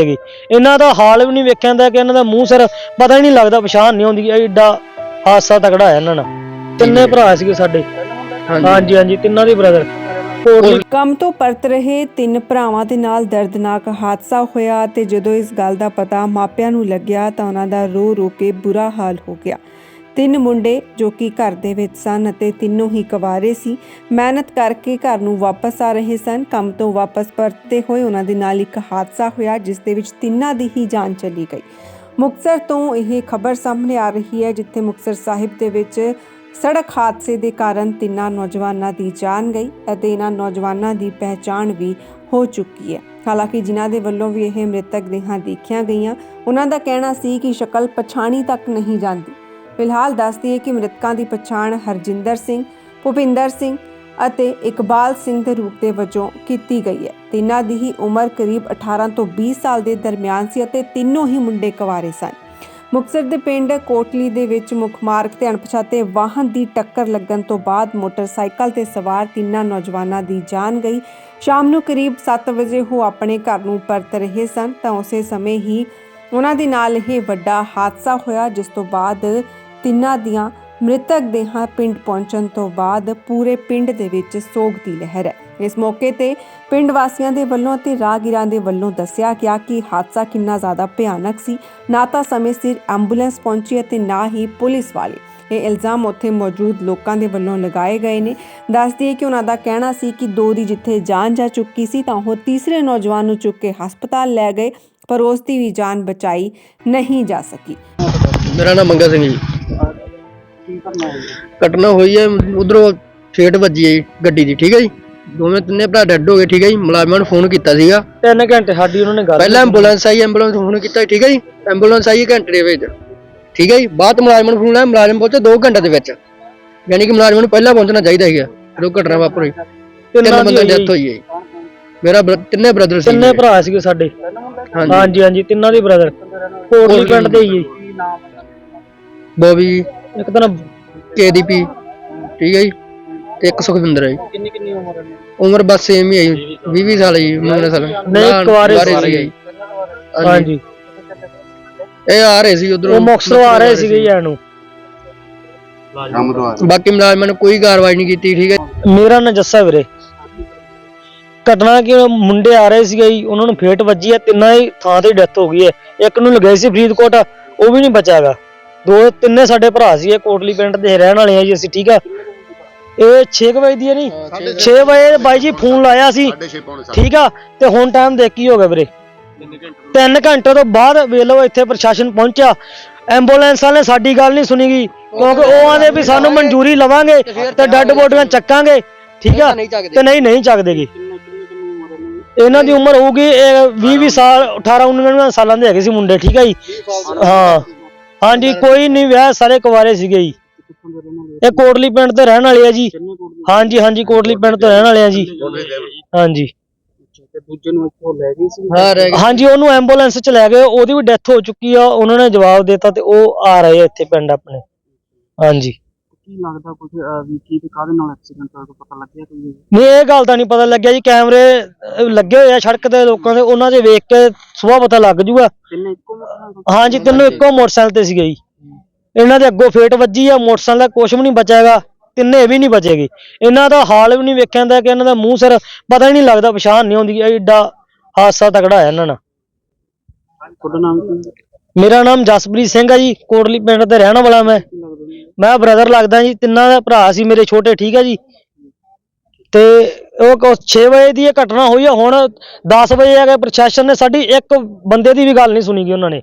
ਹੈਗੀ ਇਹਨਾਂ ਦਾ ਹਾਲ ਵੀ ਨਹੀਂ ਵੇਖਿਆ ਜਾਂਦਾ ਕਿ ਇਹਨਾਂ ਦਾ ਮੂੰਹ ਸਿਰ ਪਤਾ ਹੀ ਨਹੀਂ ਲੱਗਦਾ ਪਛਾਣ ਨਹੀਂ ਆਉਂਦੀ ਐਡਾ ਹਾਸਾ ਤਕੜਾ ਹੈ ਇਹਨਾਂ ਨਾਲ। ਤਿੰਨੇ ਭਰਾ ਸੀਗੇ ਸਾਡੇ। ਹਾਂਜੀ। ਹਾਂਜੀ ਤਿੰਨਾਂ ਦੇ ਬ੍ਰਦਰ ਕੰਮ ਤੋਂ ਪਰਤ ਰਹੇ ਤਿੰਨ ਭਰਾਵਾਂ ਦੇ ਨਾਲ ਦਰਦਨਾਕ ਹਾਦਸਾ ਹੋਇਆ ਤੇ ਜਦੋਂ ਇਸ ਗੱਲ ਦਾ ਪਤਾ ਮਾਪਿਆਂ ਨੂੰ ਲੱਗਿਆ ਤਾਂ ਉਹਨਾਂ ਦਾ ਰੋ ਰੋ ਕੇ ਬੁਰਾ ਹਾਲ ਹੋ ਗਿਆ। ਤਿੰਨ ਮੁੰਡੇ ਜੋ ਕਿ ਘਰ ਦੇ ਵਿੱਚ ਸਨ ਅਤੇ ਤਿੰਨੋਂ ਹੀ ਕੁਆਰੇ ਸੀ, ਮਿਹਨਤ ਕਰਕੇ ਘਰ ਨੂੰ ਵਾਪਸ ਆ ਰਹੇ ਸਨ। ਕੰਮ ਤੋਂ ਵਾਪਸ ਪਰਤਦੇ ਹੋਏ ਉਹਨਾਂ ਦੇ ਨਾਲ ਇੱਕ ਹਾਦਸਾ ਹੋਇਆ, ਜਿਸ ਦੇ ਵਿੱਚ ਤਿੰਨਾਂ ਦੀ ਹੀ ਜਾਨ ਚਲੀ ਗਈ। ਮੁਕਤਸਰ ਤੋਂ ਇਹ ਖਬਰ ਸਾਹਮਣੇ ਆ ਰਹੀ ਹੈ, ਜਿੱਥੇ ਮੁਕਤਸਰ ਸਾਹਿਬ ਦੇ ਵਿੱਚ ਸੜਕ ਹਾਦਸੇ ਦੇ ਕਾਰਨ ਤਿੰਨਾਂ ਨੌਜਵਾਨਾਂ ਦੀ ਜਾਨ ਗਈ ਅਤੇ ਇਹਨਾਂ ਨੌਜਵਾਨਾਂ ਦੀ ਪਹਿਚਾਣ ਵੀ ਹੋ ਚੁੱਕੀ ਹੈ। ਹਾਲਾਂਕਿ ਜਿਨ੍ਹਾਂ ਦੇ ਵੱਲੋਂ ਵੀ ਇਹ ਮ੍ਰਿਤਕ ਦੇਹਾਂ ਦੇਖੀਆਂ ਗਈਆਂ, ਉਹਨਾਂ ਦਾ ਕਹਿਣਾ ਸੀ ਕਿ ਸ਼ਕਲ ਪਛਾਣੀ ਤੱਕ ਨਹੀਂ ਜਾਂਦੀ। ਫਿਲਹਾਲ ਦੱਸਦੀ ਹੈ ਕਿ ਮ੍ਰਿਤਕਾਂ ਦੀ ਪਛਾਣ ਹਰਜਿੰਦਰ ਸਿੰਘ, ਭੁਪਿੰਦਰ ਸਿੰਘ ਅਤੇ ਇਕਬਾਲ ਸਿੰਘ ਦੇ ਰੂਪ ਦੇ ਵਜੋਂ ਕੀਤੀ ਗਈ ਹੈ। ਤਿੰਨਾਂ ਦੀ ਹੀ ਉਮਰ ਕਰੀਬ 18 ਤੋਂ 20 ਸਾਲ ਦੇ ਦਰਮਿਆਨ ਸੀ ਅਤੇ ਤਿੰਨੋਂ ਹੀ ਮੁੰਡੇ ਕੁਆਰੇ ਸਨ। ਮੁਕਤਸਰ ਦੇ ਪਿੰਡ ਕੋਟਲੀ ਦੇ ਵਿੱਚ ਮੁੱਖ ਮਾਰਗ ਤੇ ਅਣਪਛਾਤੇ ਵਾਹਨ ਦੀ ਟੱਕਰ ਲੱਗਣ ਤੋਂ ਬਾਅਦ ਮੋਟਰਸਾਈਕਲ ਤੇ ਸਵਾਰ ਤਿੰਨਾਂ ਨੌਜਵਾਨਾਂ ਦੀ ਜਾਨ ਗਈ। ਸ਼ਾਮ ਨੂੰ ਕਰੀਬ 7 ਵਜੇ ਉਹ ਆਪਣੇ ਘਰ ਨੂੰ ਪਰਤ ਰਹੇ ਸਨ, ਤਾਂ ਉਸੇ ਸਮੇਂ ਹੀ ਉਹਨਾਂ ਦੇ ਨਾਲ ਇਹ ਵੱਡਾ ਹਾਦਸਾ ਹੋਇਆ, ਜਿਸ ਤੋਂ ਬਾਅਦ ਤਿੰਨਾਂ ਦੀਆਂ ਮ੍ਰਿਤਕ ਦੇਹਾਂ ਪਿੰਡ ਪਹੁੰਚਣ ਤੋਂ ਬਾਅਦ ਪੂਰੇ ਪਿੰਡ ਦੇ ਵਿੱਚ ਸੋਗ ਦੀ ਲਹਿਰ ਹੈ। ਇਸ ਮੌਕੇ ਤੇ ਪਿੰਡ ਵਾਸੀਆਂ ਦੇ ਵੱਲੋਂ ਅਤੇ ਰਾਹਗੀਰਾਂ ਦੇ ਵੱਲੋਂ ਦੱਸਿਆ ਗਿਆ ਕਿ ਹਾਦਸਾ ਕਿੰਨਾ ਜ਼ਿਆਦਾ ਭਿਆਨਕ ਸੀ। ਨਾ ਤਾਂ ਸਮੇਂ ਸਿਰ ਐਂਬੂਲੈਂਸ ਪਹੁੰਚੀ ਅਤੇ ਨਾ ਹੀ ਪੁਲਿਸ ਵਾਲੇ। ਇਹ ਇਲਜ਼ਾਮ ਉੱਥੇ ਮੌਜੂਦ ਲੋਕਾਂ ਦੇ ਵੱਲੋਂ ਲਗਾਏ ਗਏ ਨੇ। ਦੱਸਦੀ ਹੈ ਕਿ ਉਹਨਾਂ ਦਾ ਕਹਿਣਾ ਸੀ ਕਿ ਦੋ ਦੀ ਜਿੱਥੇ ਜਾਨ ਜਾ ਚੁੱਕੀ ਸੀ ਤਾਂ ਉਹ ਤੀਸਰੇ ਨੌਜਵਾਨ ਨੂੰ ਚੁੱਕ ਕੇ ਹਸਪਤਾਲ ਲੈ ਗਏ, ਪਰ ਉਸ ਦੀ ਵੀ ਜਾਨ ਬਚਾਈ ਨਹੀਂ ਜਾ ਸਕੀ। ਮੇਰਾ ਨਾਮ ਮੰਗਾ ਸਿੰਘ ਜੀ। ਘਟਨਾ ਹੋਈ ਹੈ? ਉਧਰੋਂ ਫੇਟ ਵੱਜੀ ਹੈ ਜੀ ਗੱਡੀ ਦੀ ਠੀਕ ਹੈ ਜੀ? ਦੋਵੇਂ ਤਿੰਨੇ ਭਰਾ ਡੈਡ ਹੋ ਗਏ ਠੀਕ ਹੈ ਜੀ? ਮੁਲਾਜ਼ਮਾਂ ਨੂੰ ਫੋਨ ਕੀਤਾ ਸੀਗਾ। ਤਿੰਨ ਘੰਟੇ ਸਾਡੀ ਉਹਨਾਂ ਨੇ ਗੱਲ ਪਹਿਲਾਂ ਐਂਬੂਲੈਂਸ ਆਈ ਐਂਬੂਲੈਂਸ ਫੋਨ ਕੀਤਾ ਠੀਕ ਹੈ ਜੀ? ਐਂਬੂਲੈਂਸ ਆਈ ਘੰਟੇ ਦੇ ਵਿੱਚ ਠੀਕ ਹੈ ਜੀ? ਬਾਅਦ ਮੁਲਾਜ਼ਮਾਂ ਨੂੰ ਫੋਨ ਆਇਆ ਮੁਲਾਜ਼ਮ ਪਹੁੰਚੇ 2 ਘੰਟੇ ਦੇ ਵਿੱਚ। ਯਾਨੀ ਕਿ ਮੁਲਾਜ਼ਮਾਂ ਨੂੰ ਪਹਿਲਾਂ ਪਹੁੰਚਣਾ ਚਾਹੀਦਾ ਸੀਗਾ ਜਦੋਂ ਘਟਨਾ ਵਾਪਰੀ। ਤਿੰਨ ਬੰਦੇ ਹੋਈ ਡੈਥ ਹੋਈ ਹੈ ਜੀ। ਮੇਰਾ ਤਿੰਨੇ ਬ੍ਰਦਰ ਸੀ ਤਿੰਨੇ ਭਰਾ ਸੀਗੇ ਸਾਡੇ। ਹਾਂਜੀ ਹਾਂਜੀ ਹਾਂਜੀ ਤਿੰਨਾਂ ਦੇ ਬ੍ਰਦਰ। ਕੋਟਲੀ ਪਿੰਡ ਦੇ ਹੀ ਹੈ। ਬੋਬੀ ਇੱਕ ਤਾਂ ਨਾ ਕੇਦੀਪੀ ਠੀਕ ਹੈ ਜੀ ਤੇ ਇੱਕ ਸੁਖਵਿੰਦਰ ਹੈ ਜੀ। ਕਿੰਨੀ ਕਿੰਨੀ ਉਮਰ ਹੈ? ਉਮਰ ਬਸ ਸੇਮ ਹੀ ਹੈ ਜੀ 20 20 ਸਾਲ ਜੀ 19 ਸਾਲ। ਨਹੀਂ, ਕੁਆਰੇ ਸੀ। ਜੀ। ਹਾਂਜੀ। ਇਹ ਆ ਰਹੇ ਸੀ ਉਧਰੋਂ। ਉਹ ਮੁਕਤਸਰੋਂ ਆ ਰਹੇ ਸੀਗੇ ਯਾਰ ਨੂੰ ਬਾਕੀ ਮੁਲਾਜ਼ਮਾਂ ਨੇ ਕੋਈ ਕਾਰਵਾਈ ਨਹੀਂ ਕੀਤੀ ਠੀਕ ਹੈ ਮੇਰਾ ਨਾਂ ਜੱਸਾ ਵੀਰੇ। ਘਟਨਾ ਕਿ ਮੁੰਡੇ ਆ ਰਹੇ ਸੀਗੇ ਜੀ ਉਹਨਾਂ ਨੂੰ ਫੇਟ ਵੱਜੀ ਹੈ ਤਿੰਨਾਂ ਦੀ ਥਾਂ ਤੇ ਡੈਥ ਹੋ ਗਈ ਹੈ। ਇੱਕ ਨੂੰ ਲਗਾਈ ਸੀ ਫਰੀਦਕੋਟ ਉਹ ਵੀ ਨਹੀਂ ਬਚਾਗਾ ਦੋ ਤਿੰਨੇ ਸਾਡੇ ਭਰਾ ਸੀਗੇ ਕੋਟਲੀ ਪਿੰਡ ਦੇ ਰਹਿਣ ਵਾਲੇ ਆ ਜੀ ਅਸੀਂ ਠੀਕ ਆ? ਇਹ 6 ਵਜੇ ਦੀ ਹੈ ਨਹੀਂ 6 ਵਜੇ ਬਾਈ ਜੀ ਫੋਨ ਲਾਇਆ ਸੀ ਠੀਕ ਆ? ਤੇ ਹੁਣ ਟਾਈਮ ਦੇਖ ਕੀ ਹੋ ਗਿਆ ਵੀਰੇ? 3 ਘੰਟੇ ਤੋਂ ਬਾਅਦ ਵੇਖ ਲਓ ਇੱਥੇ ਪ੍ਰਸ਼ਾਸਨ ਪਹੁੰਚਿਆ। ਐਂਬੂਲੈਂਸ ਵਾਲੇ ਸਾਡੀ ਗੱਲ ਨਹੀਂ ਸੁਣੀਗੀ ਕਿਉਂਕਿ ਉਹ ਆਂਦੇ ਵੀ ਸਾਨੂੰ ਮਨਜ਼ੂਰੀ ਲਵਾਂਗੇ ਤੇ ਡੈੱਡ ਬੋਡੀਆਂ ਚੱਕਾਂਗੇ ਠੀਕ ਆ? ਤੇ ਨਹੀਂ ਨਹੀਂ ਚੱਕਦੇਗੇ ਇਹਨਾਂ ਦੀ ਉਮਰ ਹੋਊਗੀ 20 20 ਸਾਲ 18 19 ਸਾਲਾਂ ਦੇ ਹੈਗੇ ਸੀ ਮੁੰਡੇ ਠੀਕ ਹੈ ਜੀ? ਹਾਂ। ਹਾਂਜੀ ਕੋਈ ਨਹੀਂ ਵਿਆਹ ਸਾਰੇ ਕੁਵਾਰੇ ਸੀਗੇ ਜੀ। ਇਹ ਕੋਟਲੀ ਪਿੰਡ ਤੋਂ ਰਹਿਣ ਵਾਲੇ ਆ ਜੀ। ਹਾਂਜੀ ਹਾਂਜੀ ਕੋਟਲੀ ਪਿੰਡ ਤੋਂ ਰਹਿਣ ਵਾਲੇ ਆ ਜੀ। ਹਾਂਜੀ। ਹਾਂ ਰਹਿ ਗਏ। ਹਾਂਜੀ ਉਹਨੂੰ ਐਂਬੂਲੈਂਸ ਚ ਲੈ ਗਏ ਉਹਦੀ ਵੀ ਡੈਥ ਹੋ ਚੁੱਕੀ ਆ ਉਹਨਾਂ ਨੇ ਜਵਾਬ ਦਿੱਤਾ ਤੇ ਉਹ ਆ ਰਹੇ ਆ ਇੱਥੇ ਪਿੰਡ ਆਪਣੇ। ਹਾਂਜੀ। ਕੀ ਲੱਗਦਾ ਕੁਝ ਵੀ ਕੀ ਤੇ ਕਾਹਦੇ ਨਾਲ ਐਕਸੀਡੈਂਟ ਹੋਇਆ ਕੋਈ ਪਤਾ ਲੱਗਿਆ ਕੋਈ? ਨਹੀਂ ਇਹ ਗੱਲ ਤਾਂ ਨਹੀਂ ਪਤਾ ਲੱਗਿਆ ਜੀ ਕੈਮਰੇ ਅਹ, ਲੱਗੇ ਹੋਏ ਆ ਸੜਕ ਤੇ ਲੋਕਾਂ ਦੇ ਉਹਨਾਂ ਦੇ ਵੇਖ ਕੇ ਸੁਬਾਹ ਪਤਾ ਲੱਗ ਜੂਗਾ। ਤਿੰਨੇ ਇੱਕੋ ਮੋਟਰਸਾਈਕਲ ਹਾਂਜੀ ਤਿੰਨੋਂ ਇੱਕੋ ਮੋਟਰਸਾਈਕਲ ਤੇ ਸੀਗੇ ਜੀ। ਇਹਨਾਂ ਦੇ ਅੱਗੋਂ ਫੇਟ ਵੱਜੀ ਆ ਮੋਟਰਸਾਈਕਲ ਦਾ ਕੁਝ ਵੀ ਨਹੀਂ ਬਚੇਗਾ ਤਿੰਨੇ ਵੀ ਨਹੀਂ ਬਚੇਗੇ। ਇਹਨਾਂ ਦਾ ਹਾਲ ਵੀ ਨਹੀਂ ਵੇਖਿਆ ਜਾਂਦਾ ਕਿ ਇਹਨਾਂ ਦਾ ਮੂੰਹ ਸਿਰ ਪਤਾ ਹੀ ਨਹੀਂ ਲੱਗਦਾ ਪਛਾਣ ਨਹੀਂ ਆਉਂਦੀ ਐਡਾ ਹਾਦਸਾ ਤਕੜਾ ਹੈ ਇਹਨਾਂ ਨਾਲ। ਤੁਹਾਡਾ ਨਾਮ ਕੀ? ਮੇਰਾ ਨਾਮ ਜਸਪ੍ਰੀਤ ਸਿੰਘ ਆ ਜੀ ਕੋਟਲੀ ਪਿੰਡ ਤੇ ਰਹਿਣ ਵਾਲਾ ਮੈਂ। ਲੱਗਦਾ ਮੈਂ ਬ੍ਰਦਰ ਲੱਗਦਾ ਜੀ, ਤਿੰਨਾਂ ਦਾ ਭਰਾ ਸੀ ਮੇਰੇ ਛੋਟੇ, ਠੀਕ ਹੈ ਜੀ? ਤੇ ਉਹ 6 ਵਜੇ ਦੀ ਇਹ ਘਟਨਾ ਹੋਈ ਹੈ ਹੁਣ 10 ਵਜੇ ਆ ਕੇ ਪ੍ਰਸ਼ਾਸਨ ਨੇ ਸਾਡੀ ਇੱਕ ਬੰਦੇ ਦੀ ਵੀ ਗੱਲ ਨਹੀਂ ਸੁਣੀ ਗਈ ਉਹਨਾਂ ਨੇ।